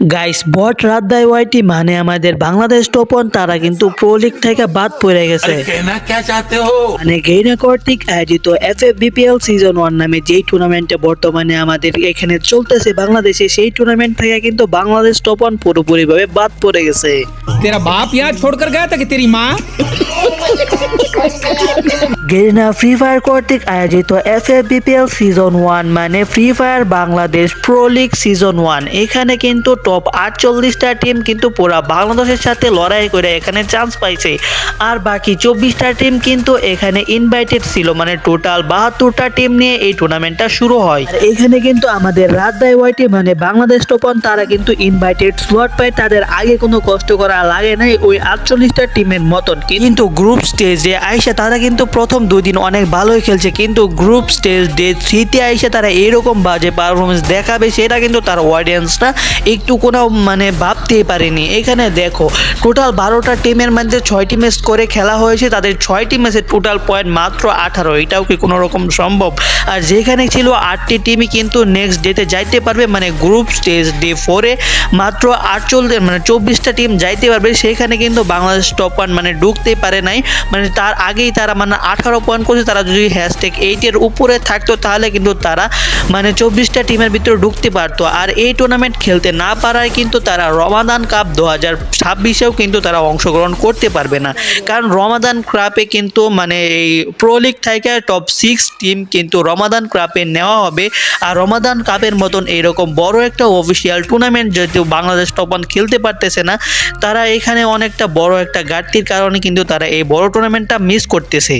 Guys বট রাত দেয় ওয়াইটি মানে আমাদের বাংলাদেশ টোপন তারা কিন্তু প্রো লিগ থেকে বাদ পড়ে গেছে। মানে গেইনা কর্তৃক আয়োজিত F F BPL season one নামে যেই টুর্নামেন্টে বর্তমানে আমাদের এখানে চলতেছে বাংলাদেশে সেই টুর্নামেন্ট থেকে কিন্তু বাংলাদেশ টোপন পুরোপুরি ভাবে বাদ পড়ে গেছে। তেরা বাপ ইয়া ছোড় কর গয়া থাকে তেরি মা গেরিনা ফ্রি ফায়ার কর্তৃক আয়োজিত F F BPL season one মানে free fire Bangladesh pro league season one এখানে কিন্তু টপ আটচল্লিশটা টিম কিন্তু পুরা বাংলাদেশের সাথে লড়াই করে এখানে চান্স পাইছে। আর বাকি চব্বিশটা টিম কিন্তু এখানে ইনভাইটেড ছিল মানে টোটাল বাহাত্তরটা টিম নিয়ে এই টুর্নামেন্টটা শুরু হয়। এখানে কিন্তু আমাদের রাতদাই ওয়াইটি মানে বাংলাদেশ টোপন তারা কিন্তু ইনভাইটেড স্লট পায়। তাদের আগে কোনো কষ্ট করা লাগে নাই, ওই আটচল্লিশটা টিমের মতন। কিন্তু গ্রুপ স্টেজে আইসা তারা কিন্তু প্রথম দুই দিন অনেক ভালোই খেলছে, কিন্তু গ্রুপ স্টেজ ডে থ্রিতে এসে তারা এরকম বাজে পারফরমেন্স দেখাবে সেটা কিন্তু তার অডিয়েন্সরা একটু কোনো মানে ভাবতেই পারেনি। এখানে দেখো টোটাল বারোটা টিমের মধ্যে ছয়টি ম্যাচ করে খেলা হয়েছে, তাদের ছয়টি ম্যাচের টোটাল পয়েন্ট মাত্র আঠারো, এটাও কি কোনো রকম সম্ভব? আর যেখানে ছিল আটটি টিমই কিন্তু নেক্সট ডেতে যাইতে পারবে মানে গ্রুপ স্টেজ ডে ফোরে মাত্র আটচল্লিশ মানে চব্বিশটা টিম যাইতে পারবে, সেখানে কিন্তু বাংলাদেশ টপ ওয়ান মানে ঢুকতে পারে নাই মানে তার আগেই তারা মানে আঠারো পয়েন্ট করছে, তারা যদি হ্যাশট্যাগ এইটের উপরে থাকতো, তাহলে কিন্তু তারা মানে চব্বিশটা টিমের ভিতরে ঢুকতে পারতো। আর এই টুর্নামেন্ট খেলতে না পারায় কিন্তু তারা রমাদান কাপ দু হাজার ছাব্বিশেও কিন্তু তারা অংশগ্রহণ করতে পারবে না। কারণ রমাদান কাপে কিন্তু মানে এই প্রো লিগ থেকে টপ সিক্স টিম কিন্তু রমাদান কাপে নেওয়া হবে। আর রমাদান কাপের মতন এইরকম বড় একটা অফিসিয়াল টুর্নামেন্ট যেহেতু বাংলাদেশ টপ ওয়ান খেলতে পারতেছে না, তারা এখানে অনেকটা বড় একটা ঘাটতির কারণে কিন্তু তারা এই বড় টুর্নামেন্টটা মিস করতেছে।